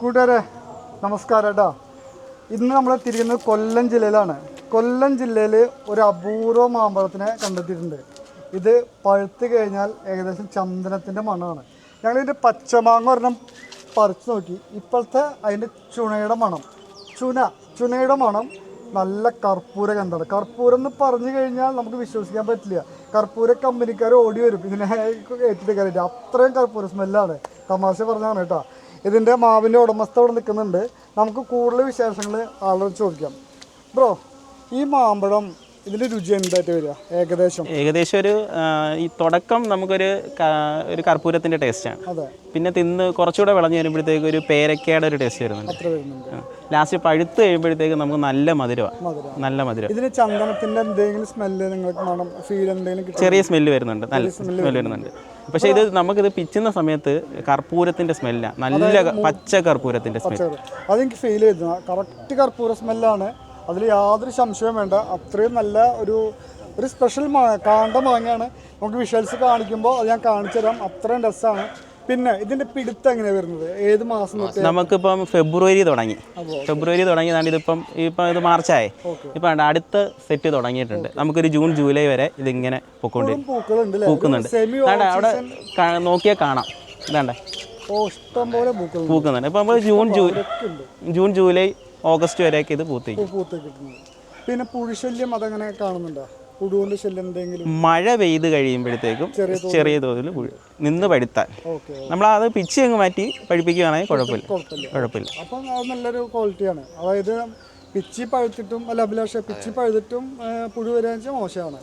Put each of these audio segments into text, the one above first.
കൂട്ടുകാരെ നമസ്കാരം കേട്ടോ. ഇന്ന് നമ്മൾ തിരിയുന്നത് കൊല്ലം ജില്ലയിലാണ്. കൊല്ലം ജില്ലയിൽ ഒരു അപൂർവ മാമ്പഴത്തിനെ കണ്ടെത്തിയിട്ടുണ്ട്. ഇത് പഴുത്ത് കഴിഞ്ഞാൽ ഏകദേശം ചന്ദനത്തിന്റെ മണമാണ്. ഞങ്ങളിതിന്റെ പച്ചമാങ്ങ ഒരെണ്ണം പറിച്ചു നോക്കി. ഇപ്പോഴത്തെ അതിന്റെ ചുണയുടെ മണം ചുന ചുനയുടെ മണം നല്ല കർപ്പൂര ഗന്ധമാണ്. കർപ്പൂരം എന്ന് പറഞ്ഞു കഴിഞ്ഞാൽ നമുക്ക് വിശ്വസിക്കാൻ പറ്റില്ല. കർപ്പൂര കമ്പനിക്കാർ ഓടി വരും. ഇതിനെ ഏറ്റെടുക്കാനായിട്ട് അത്രയും കർപ്പൂര സ്മെല്ലാണ് തമാശ പറഞ്ഞാണ് കേട്ടോ. ഇതിന്റെ മാവിന്റെ ഉടമസ്ഥ ഇവിടെ നിൽക്കുന്നുണ്ട്. നമുക്ക് കൂടുതൽ വിശേഷങ്ങൾ ആളോട് ചോദിക്കാം. ബ്രോ ഈ മാമ്പഴം ഇതിന്റെ രുചി എന്തായിട്ട് വരിക? ഏകദേശം. ഏകദേശം ഒരു ഈ തുടക്കം നമുക്കൊരു ഒരു കർപ്പൂരത്തിന്റെ ടേസ്റ്റാണ് അതെ. പിന്നെ തിന്ന് കുറച്ചുകൂടെ വിളഞ്ഞ് വരുമ്പോഴത്തേക്ക് ഒരു പേരക്കയുടെ ഒരു ടേസ്റ്റ് വരുന്നുണ്ട്. ലാസ്റ്റ് പഴുത്ത് കഴിയുമ്പോഴത്തേക്ക് നമുക്ക് നല്ല മധുരമാണ് മധുരം. നല്ല മധുരം. ഇതിന് ചന്ദനത്തിന്റെ എന്തെങ്കിലും സ്മെല്ല് നിങ്ങൾക്ക് ഫീൽ എന്തെങ്കിലും ചെറിയ സ്മെല്ല് വരുന്നുണ്ട്. നല്ല സ്മെല്ല് വരുന്നുണ്ട്. പക്ഷേ ഇത് നമുക്കിത് പിച്ചുന്ന സമയത്ത് കർപ്പൂരത്തിന്റെ സ്മെല്ലാണ്. നല്ല പച്ച കർപ്പൂരത്തിന്റെ സ്മെൽ അതെനിക്ക് ഫീൽ ചെയ്തു കറക്റ്റ് കർപ്പൂര സ്മെല്ലാണ്. അതിൽ യാതൊരു സംശയവും വേണ്ട. അത്രയും നല്ല ഒരു ഒരു സ്പെഷ്യൽ കാണ്ട മാങ്ങയാണ്. നമുക്ക് വിഷ്വൽസ് കാണിക്കുമ്പോൾ അത് ഞാൻ കാണിച്ചു തരാം അത്രയും രസമാണ്. പിന്നെ ഇതിന്റെ പിടുത്തം എങ്ങനെയാ വരുന്നത്? ഏത് മാസം തൊട്ട് നമുക്കിപ്പം ഫെബ്രുവരി തുടങ്ങി. ഫെബ്രുവരി തുടങ്ങിയതാണ് ഇതിപ്പം ഇപ്പം ഇത് മാർച്ചായി. ഇപ്പം ഉണ്ട് അടുത്ത സെറ്റ് തുടങ്ങിയിട്ടുണ്ട്. നമുക്കൊരു ജൂൺ ജൂലൈ വരെ ഇതിങ്ങനെ പൊക്കോണ്ടിരിക്കും പൂക്കളുണ്ട് പൂക്കുന്നുണ്ട്. സെമി അവിടെ കാ- നോക്കിയാൽ കാണാം. ഇതാണ്ട്. ഓ ഇഷ്ടം പോലെ പൂക്കുന്നുണ്ട്. ഇപ്പം നമ്മൾ ജൂൺ ജൂലൈ ഉണ്ട് ജൂൺ ജൂലൈ ഓഗസ്റ്റ് വരെയൊക്കെ ഇത് പൂത്തിരിക്കും. പൂ പൂത്ത് കിട്ടുന്നത്. പിന്നെ പുഴുശല്യം അതങ്ങനെ കാണുന്നുണ്ടോ? പുഴുവിന്റെ ശല്യം എന്തെങ്കിലും മഴ പെയ്ത് കഴിയുമ്പോഴത്തേക്കും ചെറിയ തോതിൽ പുഴു നിന്ന് പഴുത്താൽ നമ്മൾ അത് പിച്ച് അങ്ങ് മാറ്റി പഴിപ്പിക്കുകയാണെങ്കിൽ കുഴപ്പമില്ല. കുഴപ്പമില്ല. അപ്പം അത് നല്ലൊരു ക്വാളിറ്റിയാണ്. അതായത് പിച്ചി പഴുത്തിട്ടും അല്ല അഭിലാഷ പിച്ചി പഴുതിട്ടും പുഴു വെച്ചാൽ മോശമാണ്.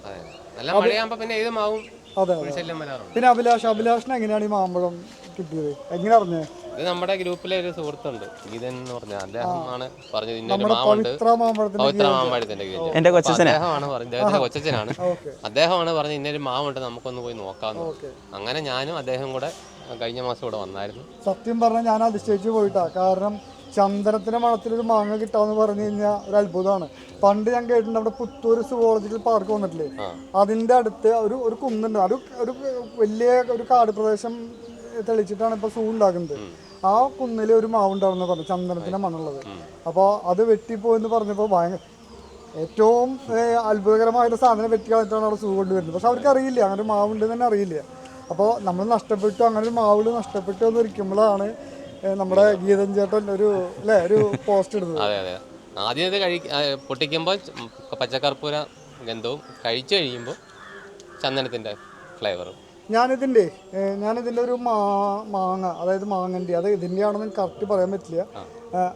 അതെ. പിന്നെ അഭിലാഷ് അഭിലാഷിന് എങ്ങനെയാണ് ഈ മാമ്പഴം കിട്ടിയത്? എങ്ങനെ അറിഞ്ഞേ? ഇത് നമ്മുടെ ഗ്രൂപ്പിലെ ഒരു സുഹൃത്തുണ്ട്. ഗീതൻ എന്ന് പറഞ്ഞ അദ്ദേഹമാണ് പറഞ്ഞത് ഇന്നൊരു പവിത്ര മാമ്പഴത്തിന്റെ കൊച്ചച്ഛനാ. അദ്ദേഹമാണ് പറഞ്ഞത്. അദ്ദേഹത്തിന്റെ കൊച്ചച്ഛനാണ്. അദ്ദേഹമാണ് പറഞ്ഞത് ഇന്നൊരു മാവുണ്ട് നമുക്കൊന്ന് പോയി നോക്കാന്ന് അങ്ങനെ ഞാനും അദ്ദേഹം കൂടെ കഴിഞ്ഞ മാസം ഇവിടെ വന്നായിരുന്നു. സത്യം പറഞ്ഞാൽ ഞാൻ അതിശയിച്ചു പോയിട്ടാ. കാരണം ചന്ദനത്തിന്റെ മണത്തിലൊരു മാങ്ങ കിട്ടാന്ന് പറഞ്ഞു കഴിഞ്ഞാൽ ഒരു അത്ഭുതമാണ്. പണ്ട് ഞാൻ കേട്ടിട്ടുണ്ട് അവിടെ പുത്തൂർ സുവോളജിക്കൽ പാർക്ക് വന്നിട്ടില്ലേ? അതിന്റെ അടുത്ത് ഒരു ഒരു കുന്നുണ്ട്. ഒരു ഒരു വലിയ ഒരു കാട് പ്രദേശം തെളിച്ചിട്ടാണ് ഇപ്പൊ സൂ ഉണ്ടാക്കുന്നത്. ആ കുന്നിൽ ഒരു മാവുണ്ടാവുന്ന പറഞ്ഞു ചന്ദനത്തിന്റെ മണ്ണുള്ളത് അപ്പോൾ അത് വെട്ടിപ്പോയെന്ന് പറഞ്ഞപ്പോൾ ഭയങ്കര ഏറ്റവും അത്ഭുതകരമായ അത്ഭുതകരമായിട്ട് സാധനം വെട്ടി കളഞ്ഞിട്ടാണ് അവിടെ സൂ കൊണ്ടുവരുന്നത്. പക്ഷെ അവർക്ക് അറിയില്ല അങ്ങനെ ഒരു മാവുണ്ട് തന്നെ അറിയില്ല. അപ്പോൾ നമ്മൾ നഷ്ടപ്പെട്ടു അങ്ങനെ ഒരു മാവിൽ നഷ്ടപ്പെട്ടു എന്ന് ഇരിക്കുമ്പോഴാണ് നമ്മുടെ ഗീതൻ ചേട്ടൻ ഒരു അല്ലേ ഒരു പോസ്റ്റ് ഇടുന്നത്. ആദ്യം ഇത് കഴി പൊട്ടിക്കുമ്പോൾ പച്ചക്കർപ്പൂര ഗന്ധവും കഴിച്ചു കഴിയുമ്പോൾ ചന്ദനത്തിന്റെ ഫ്ലേവറും. ഞാനിതിന്റെ ഞാനിതിന്റെ ഒരു മാ മാങ്ങ അതായത് മാങ്ങന്റെ അത് ഇതിന്റെ ആണെന്ന് കറക്റ്റ് പറയാൻ പറ്റില്ല.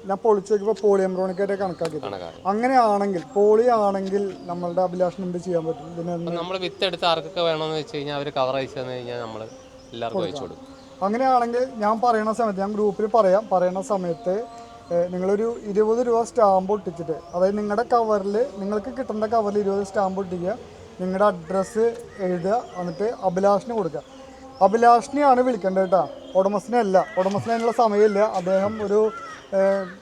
ഞാൻ പൊളിച്ചു നോക്കിയപ്പോൾ പോളിയംബ്രോണിക്കായിട്ട് കണക്കാക്കിയത്. കണക്കാക്കി അങ്ങനെയാണെങ്കിൽ പോളി ആണെങ്കിൽ നമ്മളുടെ അഭിലാഷം എന്ത് ചെയ്യാൻ പറ്റും? ഇതിന് നമ്മൾ വിത്ത് എടുത്ത് ആർക്കൊക്കെ വേണമെന്ന് വെച്ച് കഴിഞ്ഞാൽ അവർ കവർ അയച്ചു തന്നു കഴിഞ്ഞാൽ നമ്മൾ എല്ലാവർക്കും അയച്ചു കൊടുക്കും. അങ്ങനെയാണെങ്കിൽ ഞാൻ പറയുന്ന സമയത്ത് ഞാൻ ഗ്രൂപ്പിൽ പറയാം. പറയുന്ന സമയത്ത് നിങ്ങളൊരു ഇരുപത് രൂപ സ്റ്റാമ്പ് ഒട്ടിച്ചിട്ട് അതായത് നിങ്ങളുടെ കവറിൽ നിങ്ങൾക്ക് കിട്ടേണ്ട കവറിൽ ഇരുപത് സ്റ്റാമ്പ് ഒട്ടിക്കുക. നിങ്ങളുടെ അഡ്രസ്സ് എഴുതുക. എന്നിട്ട് അഭിലാഷിന് കൊടുക്കുക. അഭിലാഷിനെയാണ് വിളിക്കേണ്ടത് കേട്ടോ. ഉടമസ്ഥനെ അല്ല. ഉടമസ്ഥനെ അതിനുള്ള സമയമില്ല. അദ്ദേഹം ഒരു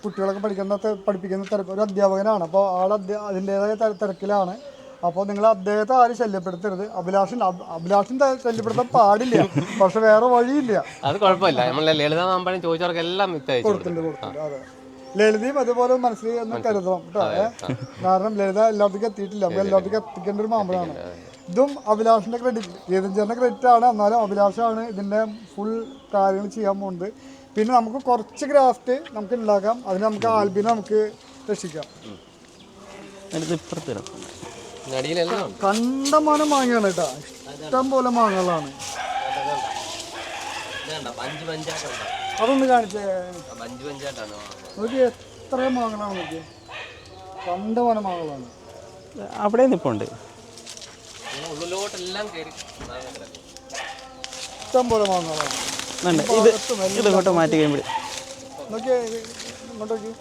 കുട്ടികളൊക്കെ പഠിക്കുന്ന പഠിപ്പിക്കുന്ന തിരക്ക് ഒരു അധ്യാപകനാണ്. അപ്പോൾ ആൾ അതിന്റേതായ തിരക്കിലാണ്. അപ്പോൾ നിങ്ങൾ അദ്ദേഹത്തെ ആരും ശല്യപ്പെടുത്തരുത്. അഭിലാഷൻ അഭ്- അഭിലാഷൻ ശല്യപ്പെടുത്താൻ പാടില്ല. പക്ഷെ വേറെ വഴിയില്ല. അത് കുഴപ്പമില്ല. നമ്മൾ ലളിത ചോദിച്ചവർക്ക് എല്ലാം കൊടുത്തിട്ടുണ്ട് കൊടുത്തിട്ടുണ്ട്. അതെ. ലളിതയും അതുപോലെ മനസ്സിൽ ഒന്ന് കരുതണം കേട്ടോ ഏഹ് കാരണം ലളിത എല്ലാവർക്കും എത്തിയിട്ടില്ല. അപ്പൊ എല്ലാവർക്കും എത്തിക്കേണ്ട ഒരു മാമ്പഴമാണ്. ഇതും അഭിലാഷിന്റെ ക്രെഡിറ്റ് ഗീതഞ്ചേറിന്റെ ക്രെഡിറ്റ് ആണ്. എന്നാലും അഭിലാഷാണ് ഇതിന്റെ ഫുൾ കാര്യങ്ങൾ ചെയ്യാൻ പോകുന്നത് പിന്നെ നമുക്ക് കുറച്ച് ഗ്രാഫ്റ്റ് നമുക്ക് ഉണ്ടാക്കാം. അതിന് നമുക്ക് ആൽബിനെ നമുക്ക് രക്ഷിക്കാം. കണ്ടമാനം മാങ്ങയാണ് കേട്ടോ. ഇഷ്ടം പോലെ മാങ്ങകളാണ്. അഞ്ച് പഞ്ചായിട്ടുണ്ട് അതൊന്ന് കാണിച്ചേ. പഞ്ച് പഞ്ചായിട്ടാണ് നോക്കി എത്ര മാങ്ങളാണ് നോക്കി. പോലെ മാങ്ങളാണ് അവിടെ നിപ്പുണ്ട് ഉള്ളിലോട്ടെല്ലാം കയറി ഇഷ്ടം പോലെ മാങ്ങളാണ് ഇത് ഇത് ഇങ്ങോട്ട് മാറ്റി കഴിയുമ്പോൾ. നോക്കിയേ ഇങ്ങോട്ട് നോക്കി.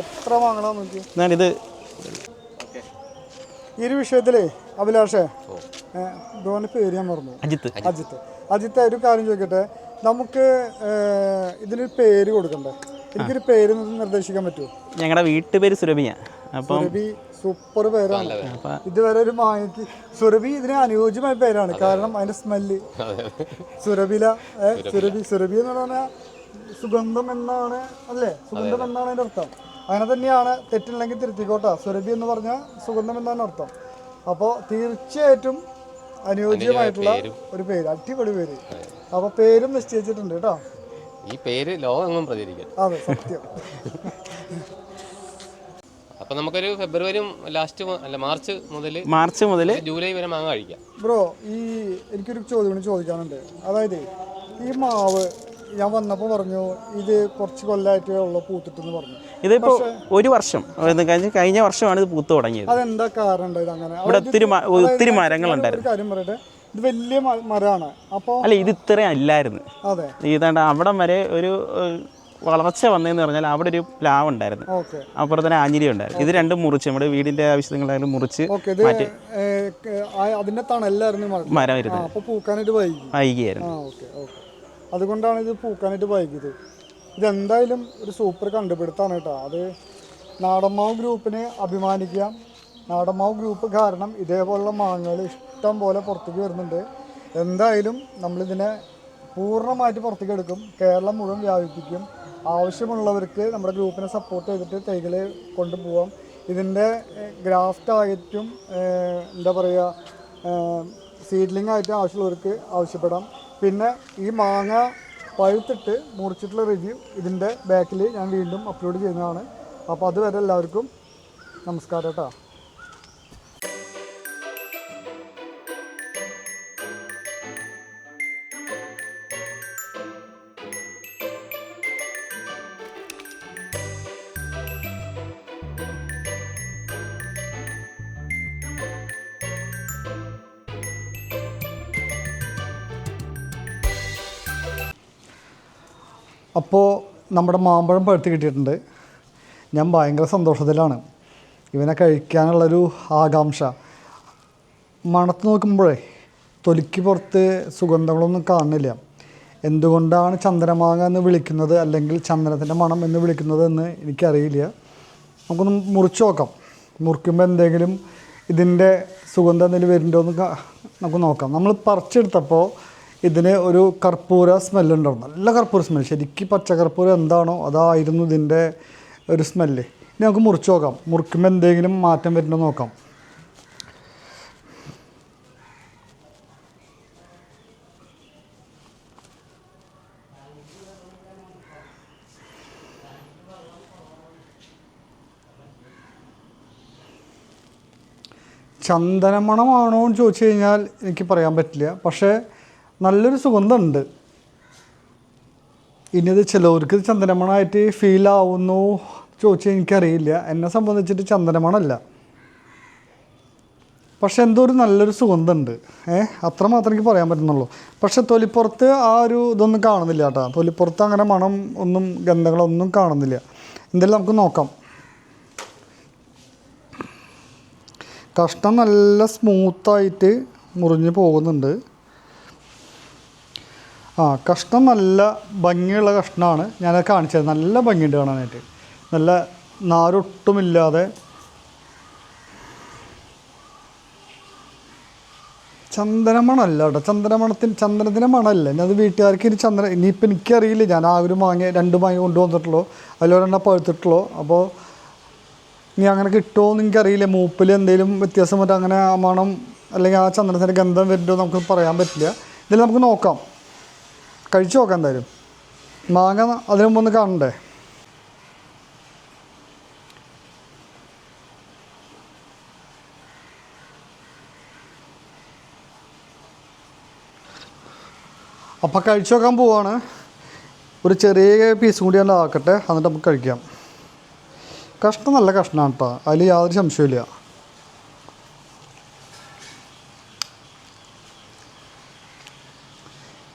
എത്ര മാങ്ങകളാ നോക്കി. ഈ ഒരു വിഷയത്തിലേ അഭിലാഷേ ബ്രോന്റെ പേര് ഞാൻ മറന്നു. അജിത്ത്. അജിത്ത്. അജിത്ത് ഒരു കാര്യം ചോദിക്കട്ടെ? നമുക്ക് ഇതിനൊരു പേര് കൊടുക്കണ്ടേ? എനിക്കൊരു പേര് നിർദ്ദേശിക്കാൻ പറ്റുമോ? ഞങ്ങളുടെ വീട്ടുപേര് സുരഭിയ. അപ്പം സുരഭി സൂപ്പർ പേരാണ്. ഇതുവരെ ഒരു മാങ്ങയ്ക്ക് സുരഭി ഇതിന് അനുയോജ്യമായ പേരാണ്. കാരണം അതിന്റെ സ്മെല്ല്. സുരഭില സുരഭി സുരഭി എന്ന് പറഞ്ഞാൽ സുഗന്ധം എന്നാണ് അല്ലേ? സുഗന്ധം എന്നാണ് അതിന്റെ അർത്ഥം. അങ്ങനെ തന്നെയാണ് തെറ്റില്ലെങ്കിൽ തിരുത്തിക്കോട്ടെ. സുരഭി എന്ന് പറഞ്ഞാൽ സുഗന്ധം എന്നാണ് അർത്ഥം. അപ്പോൾ തീർച്ചയായിട്ടും അനുയോജ്യമായിട്ടുള്ള ഒരു പേര് അടിപൊളി പേര്. അപ്പോൾ പേരും നിശ്ചയിച്ചിട്ടുണ്ട് കേട്ടോ. ഈ പേര് ലോകമെങ്ങും പ്രചരിക്കും അതെ സത്യം. അപ്പൊ നമുക്കൊരു ഫെബ്രുവരി ലാസ്റ്റ് അല്ല മാർച്ച് മുതൽ മാർച്ച് മുതൽ ജൂലൈ വരെ മാങ്ങ കഴിക്കാം. ബ്രോ ഈ എനിക്കൊരു ചോദ്യം ചോദിക്കാനുണ്ട്. അതായത് ഈ മാവ് ഞാൻ വന്നപ്പോൾ പറഞ്ഞു ഇത് കുറച്ച് കൊല്ലമായിട്ടേ ഉള്ളൂ പൂത്തിട്ടെന്ന് പറഞ്ഞു. ഇതിപ്പോ ഒരു വർഷം കഴിഞ്ഞ വർഷമാണ് ഇത് പൂത്ത് തുടങ്ങിയത്. അതെന്താ കാരണം ഉണ്ടായത് അങ്ങനെ ഇവിടെ ഒത്തിരി ഒത്തിരി മരങ്ങളുണ്ടായിരുന്നു. കാര്യം പറയട്ടെ? ഇത് വലിയ മരമാണ്. അപ്പോൾ അല്ല ഇത് ഇത്രയും അല്ലായിരുന്നു. അതെ. ഇതാണ്ട് അവിടം വരെ ഒരു വളർച്ച വന്നതെന്ന് പറഞ്ഞാൽ അവിടെ ഒരു പ്ലാവ് ഉണ്ടായിരുന്നു. അപ്പുറം തന്നെ ആഞ്ഞിരി ഉണ്ടായിരുന്നു. ഇത് രണ്ടും മുറിച്ച് നമ്മുടെ വീടിന്റെ ആവശ്യങ്ങളായാലും മുറിച്ച് അതിന്റെ തണലായിരുന്നു മരം. ഇരുന്നത് പൂക്കാനായിട്ട് വൈകി. വൈകിയായിരുന്നു. അതുകൊണ്ടാണ് ഇത് പൂക്കാനായിട്ട് വൈകിയത്. ഇതെന്തായാലും ഒരു സൂപ്പർ കണ്ടുപിടുത്താണ് കേട്ടോ. അത് നാടന്മാവ് ഗ്രൂപ്പിനെ അഭിമാനിക്കാം. നാടന്മാവ് ഗ്രൂപ്പ് കാരണം ഇതേപോലുള്ള മാങ്ങകൾ ഇഷ്ടം പോലെ പുറത്തേക്ക് വരുന്നുണ്ട്. എന്തായാലും നമ്മളിതിനെ പൂർണമായിട്ട് പുറത്തേക്ക് എടുക്കും. കേരളം മുഴുവൻ വ്യാപിപ്പിക്കും. ആവശ്യമുള്ളവർക്ക് നമ്മുടെ ഗ്രൂപ്പിനെ സപ്പോർട്ട് ചെയ്തിട്ട് തൈകൾ കൊണ്ടുപോകാം ഇതിന്റെ ഗ്രാഫ്റ്റായിട്ടും എന്താ പറയുക സീഡ്ലിംഗ് ആയിട്ടും ആവശ്യമുള്ളവർക്ക് ആവശ്യപ്പെടാം. പിന്നെ ഈ മാങ്ങ പഴുത്തിട്ട് മുറിച്ചിട്ടുള്ള റിവ്യൂ ഇതിന്റെ ബാക്കിൽ ഞാൻ വീണ്ടും അപ്ലോഡ് ചെയ്യുന്നതാണ്. അപ്പോൾ അതുവരെ എല്ലാവർക്കും നമസ്കാരം കേട്ടോ അപ്പോൾ നമ്മുടെ മാമ്പഴം പഴുത്ത് കിട്ടിയിട്ടുണ്ട്. ഞാൻ ഭയങ്കര സന്തോഷത്തിലാണ്. ഇവനെ കഴിക്കാനുള്ളൊരു ആകാംക്ഷ. മണത്ത് നോക്കുമ്പോഴേ തൊലിക്ക് പുറത്ത് സുഗന്ധങ്ങളൊന്നും കാണുന്നില്ല. എന്തുകൊണ്ടാണ് ചന്ദനമാങ്ങ എന്ന് വിളിക്കുന്നത് അല്ലെങ്കിൽ ചന്ദനത്തിന്റെ മണം എന്ന് വിളിക്കുന്നത് എന്ന് എനിക്കറിയില്ല. നമുക്കൊന്ന് മുറിച്ച് നോക്കാം. മുറിക്കുമ്പോൾ എന്തെങ്കിലും ഇതിന്റെ സുഗന്ധം എന്തെങ്കിലും വരുന്നുണ്ടോ എന്ന് നമുക്ക് നോക്കാം. നമ്മൾ പറിച്ചെടുത്തപ്പോൾ ഇതിന് ഒരു കർപ്പൂര സ്മെല്ലുണ്ടാവും. നല്ല കർപ്പൂര സ്മെൽ ശരിക്കും പച്ചക്കർപ്പൂരം എന്താണോ അതായിരുന്നു ഇതിന്റെ ഒരു സ്മെല്ല് ഇനി നമുക്ക് മുറിച്ച് നോക്കാം. മുറിക്കുമ്പോൾ എന്തെങ്കിലും മാറ്റം വരുന്നുണ്ടോ നോക്കാം. ചന്ദനമണമാണോ എന്ന് ചോദിച്ചു കഴിഞ്ഞാൽ എനിക്ക് പറയാൻ പറ്റില്ല. പക്ഷേ നല്ലൊരു സുഗന്ധമുണ്ട്. ഇനി ഇത് ചിലവർക്ക് ചന്ദനമണമായിട്ട് ഫീൽ ആവുന്നു ചോദിച്ചാൽ എനിക്കറിയില്ല. എന്നെ സംബന്ധിച്ചിട്ട് ചന്ദനമണമല്ല പക്ഷെ എന്തോ ഒരു നല്ലൊരു സുഗന്ധമുണ്ട്. ഏഹ് അത്ര മാത്രമേ എനിക്ക് പറയാൻ പറ്റുന്നുള്ളൂ. പക്ഷെ തൊലിപ്പുറത്ത് ആ ഒരു ഇതൊന്നും കാണുന്നില്ല കേട്ടോ. തൊലിപ്പുറത്ത് അങ്ങനെ മണം ഒന്നും ഗന്ധങ്ങളൊന്നും കാണുന്നില്ല. എന്തായാലും നമുക്ക് നോക്കാം. കഷ്ണം നല്ല സ്മൂത്തായിട്ട് മുറിഞ്ഞ് പോകുന്നുണ്ട്. ആ കഷ്ണം നല്ല ഭംഗിയുള്ള കഷ്ണമാണ് ഞാനത് കാണിച്ചത്. നല്ല ഭംഗിയുണ്ട് കാണാനായിട്ട്. നല്ല നാരൊട്ടുമില്ലാതെ. ചന്ദനമണമല്ല കേട്ടോ. ചന്ദനമണത്തിന് ചന്ദനത്തിന്റെ മണമല്ല. ഇനി അത് വീട്ടുകാർക്ക് ഇനി ചന്ദന ഇനിയിപ്പോൾ എനിക്കറിയില്ല. ഞാൻ ആ ഒരു മാങ്ങ രണ്ട് മാങ്ങ കൊണ്ടുവന്നിട്ടുള്ളൂ അതിലൊരെണ്ണം പഴുത്തിട്ടുള്ളൂ. അപ്പോൾ ഇനി അങ്ങനെ കിട്ടുമോ എന്ന് എനിക്കറിയില്ല. മൂപ്പിൽ എന്തെങ്കിലും വ്യത്യാസം വരും അങ്ങനെ ആ മണം അല്ലെങ്കിൽ ആ ചന്ദനത്തിന്റെ ഗന്ധം വരുന്നുണ്ടോ നമുക്ക് പറയാൻ പറ്റില്ല. ഇതിൽ നമുക്ക് നോക്കാം. കഴിച്ചു നോക്കാം എന്തായാലും. മാങ്ങ അതിനു മുമ്പ് ഒന്ന് കാണണ്ടേ? അപ്പം കഴിച്ചു നോക്കാൻ പോവാണ്. ഒരു ചെറിയ പീസും കൂടി ഞാൻ ആക്കട്ടെ എന്നിട്ട് നമുക്ക് കഴിക്കാം. കഷ്ണം നല്ല കഷ്ണമാണ് കേട്ടോ അതിൽ യാതൊരു സംശയമില്ല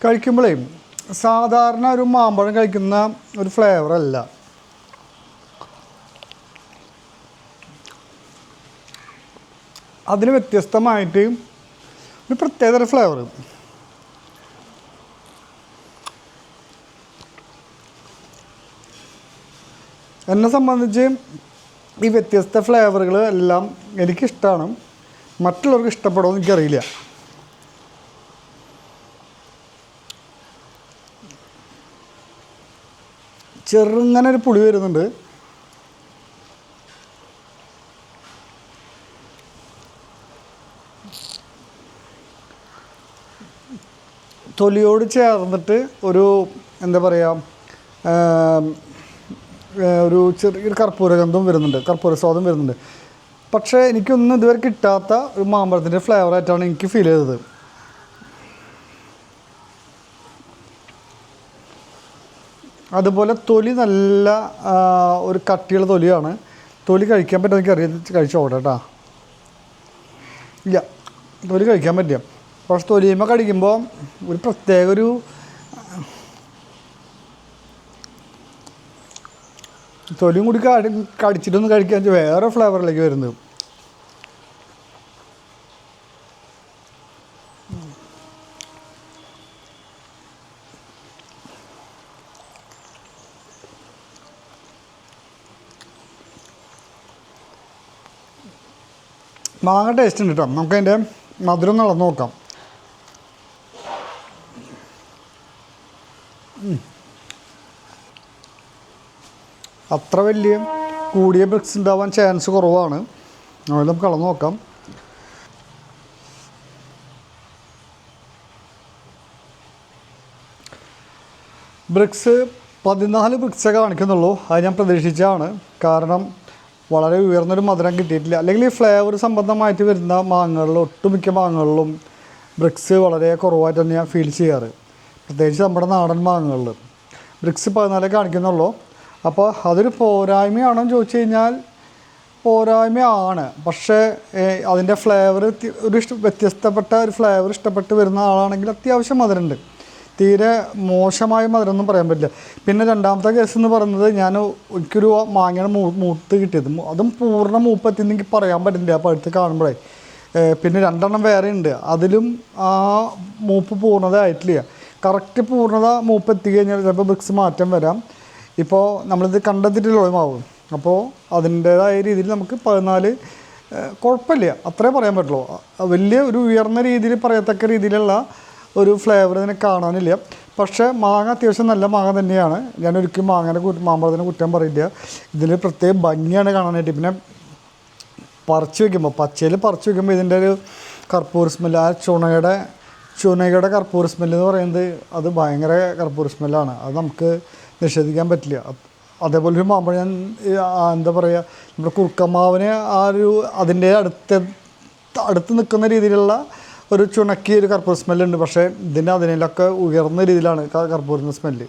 കഴിക്കുമ്പോഴേ സാധാരണ ഒരു മാമ്പഴം കഴിക്കുന്ന ഒരു ഫ്ലേവർ അല്ല. അതിന് വ്യത്യസ്തമായിട്ട് ഒരു പ്രത്യേകതര ഫ്ലേവർ എന്നെ സംബന്ധിച്ച് ഈ വ്യത്യസ്ത ഫ്ലേവറുകൾ എല്ലാം എനിക്കിഷ്ടമാണ് മറ്റുള്ളവർക്ക് ഇഷ്ടപ്പെടുമോ എനിക്കറിയില്ല. ചെറുങ്ങനെ ഒരു പുളി വരുന്നുണ്ട്. തൊലിയോട് ചേർന്നിട്ട് ഒരു എന്താ പറയുക ഒരു ചെറിയൊരു കർപ്പൂരഗന്ധം വരുന്നുണ്ട് കർപ്പൂര സ്വാദം വരുന്നുണ്ട്. പക്ഷേ എനിക്കൊന്നും ഇതുവരെ കിട്ടാത്ത ഒരു മാമ്പഴത്തിന്റെ ഫ്ലേവറായിട്ടാണ് എനിക്ക് ഫീൽ ചെയ്തത്. അതുപോലെ തൊലി നല്ല ഒരു കട്ടിയുള്ള തൊലിയാണ്. തൊലി കഴിക്കാൻ പറ്റും എനിക്ക് അറിയാം കഴിച്ചു നോക്കട്ടെ കേട്ടോ. ഇല്ല തൊലി കഴിക്കാൻ പറ്റും പക്ഷെ തൊലിയുമ്പോൾ കടിക്കുമ്പോൾ ഒരു പ്രത്യേക ഒരു തൊലിയും കടി കടിച്ചിട്ടൊന്ന് കഴിക്കാൻ വേറെ ഫ്ലേവറിലേക്ക് വരുന്നത്. മാങ്ങ ടേസ്റ്റ് ഉണ്ട് കേട്ടോ നമുക്ക് അതിന്റെ മധുരം ഒന്ന് നോക്കാം. അത്ര വലിയ കൂടിയ ബ്രിക്സ് ഉണ്ടാവാൻ ചാൻസ് കുറവാണ്. അതുകൊണ്ട് നമുക്ക് അളന്ന് നോക്കാം. ബ്രിക്സ് പതിനാല് ബ്രിക്സേ കാണിക്കുന്നുള്ളൂ. അത് ഞാൻ പ്രതീക്ഷിച്ചാണ് കാരണം വളരെ ഉയർന്നൊരു മധുരം കിട്ടിയിട്ടില്ല. അല്ലെങ്കിൽ ഈ ഫ്ലേവർ സംബന്ധമായിട്ട് വരുന്ന മാങ്ങകളിൽ ഒട്ടുമിക്ക മാങ്ങകളിലും ബ്രിക്സ് വളരെ കുറവായിട്ട് തന്നെ ഞാൻ ഫീൽ ചെയ്യാറ്. പ്രത്യേകിച്ച് നമ്മുടെ നാടൻ മാങ്ങകളിൽ ബ്രിക്സ് പതിനാലേ കാണിക്കുന്നുള്ളൂ. അപ്പോൾ അതൊരു പോരായ്മയാണോ എന്ന് ചോദിച്ചു കഴിഞ്ഞാൽ പോരായ്മയാണ്. പക്ഷേ അതിന്റെ ഫ്ലേവർ ഒരു വ്യത്യസ്തപ്പെട്ട ഒരു ഫ്ലേവർ ഇഷ്ടപ്പെട്ട് വരുന്ന ആളാണെങ്കിൽ അത്യാവശ്യം മധുരമുണ്ട്. തീരെ മോശമായ മധുരം ഒന്നും പറയാൻ പറ്റില്ല. പിന്നെ രണ്ടാമത്തെ കേസ് എന്ന് പറയുന്നത് ഞാൻ എനിക്കൊരു മാങ്ങയുടെ മൂ മൂത്ത് കിട്ടിയത്. അതും പൂർണ മൂപ്പത്തി എനിക്ക് പറയാൻ പറ്റില്ല. ആ പഴുത്ത് കാണുമ്പോഴേ. പിന്നെ രണ്ടെണ്ണം വേറെ ഉണ്ട്. അതിലും ആ മൂപ്പ് പൂർണത ആയിട്ടില്ല. കറക്റ്റ് പൂർണത മൂപ്പ് എത്തിക്കഴിഞ്ഞാൽ ചിലപ്പോൾ ബ്രിക്സ് മാറ്റം വരാം. ഇപ്പോൾ നമ്മളിത് കണ്ടെത്തിയിട്ടുള്ള മാവ്. അപ്പോൾ അതിന്റേതായ രീതിയിൽ നമുക്ക് പതിനാല് കുഴപ്പമില്ല. അത്രേ പറയാൻ പറ്റുള്ളൂ. വലിയ ഒരു ഉയർന്ന രീതിയിൽ പറയത്തക്ക രീതിയിലുള്ള ഒരു ഫ്ലേവർ ഇതിനെ കാണാനില്ല. പക്ഷേ മാങ്ങ അത്യാവശ്യം നല്ല മാങ്ങ തന്നെയാണ്. ഞാൻ ഒരിക്കലും മാങ്ങേനെ മാമ്പഴത്തിനെ കുറ്റം പറയില്ല. ഇതിൽ പ്രത്യേക ഭംഗിയാണ് കാണാനായിട്ട്. പിന്നെ പറിച്ച് വെക്കുമ്പോൾ പച്ചയിൽ പറിച്ച് വെക്കുമ്പോൾ ഇതിന്റെ ഒരു കർപ്പൂർ സ്മെല്ല് ആ ചുണയുടെ ചുണയുടെ കർപ്പൂർ സ്മെല്ല് എന്ന് പറയുന്നത് അത് ഭയങ്കര കർപ്പൂർ സ്മെല്ലാണ് അത് നമുക്ക് നിഷേധിക്കാൻ പറ്റില്ല. അതേപോലെ ഒരു മാമ്പഴം ഞാൻ എന്താ പറയുക നമ്മുടെ കുറുക്കമാവിന് ആ ഒരു അതിന്റെ അടുത്ത അടുത്ത് നിൽക്കുന്ന രീതിയിലുള്ള ഒരു ചുണക്കിയ ഒരു കർപ്പൂര സ്മെല്ലുണ്ട് പക്ഷേ ഇതിന് അതിനൊക്കെ ഉയർന്ന രീതിയിലാണ് കർപ്പൂരിന്റെ സ്മെല്ല്.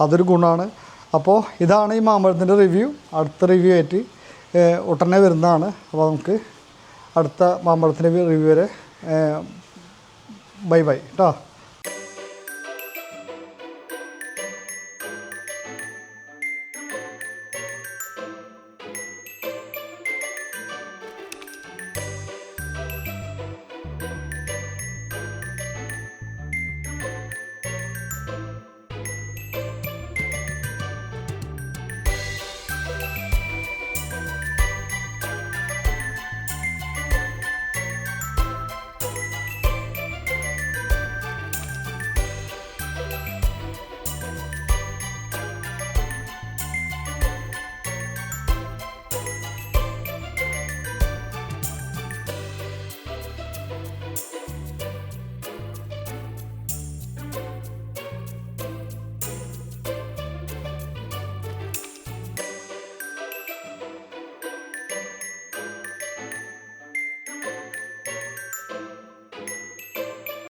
അതൊരു ഗുണമാണ്. അപ്പോൾ ഇതാണ് ഈ മാമ്പഴത്തിന്റെ റിവ്യൂ. അടുത്ത റിവ്യൂ ആയിട്ട് ഉടനെ വരുന്നതാണ്. അപ്പോൾ നമുക്ക് അടുത്ത മാമ്പഴത്തിന്റെ റിവ്യൂ വരെ ബൈ ബൈ. കേട്ടോ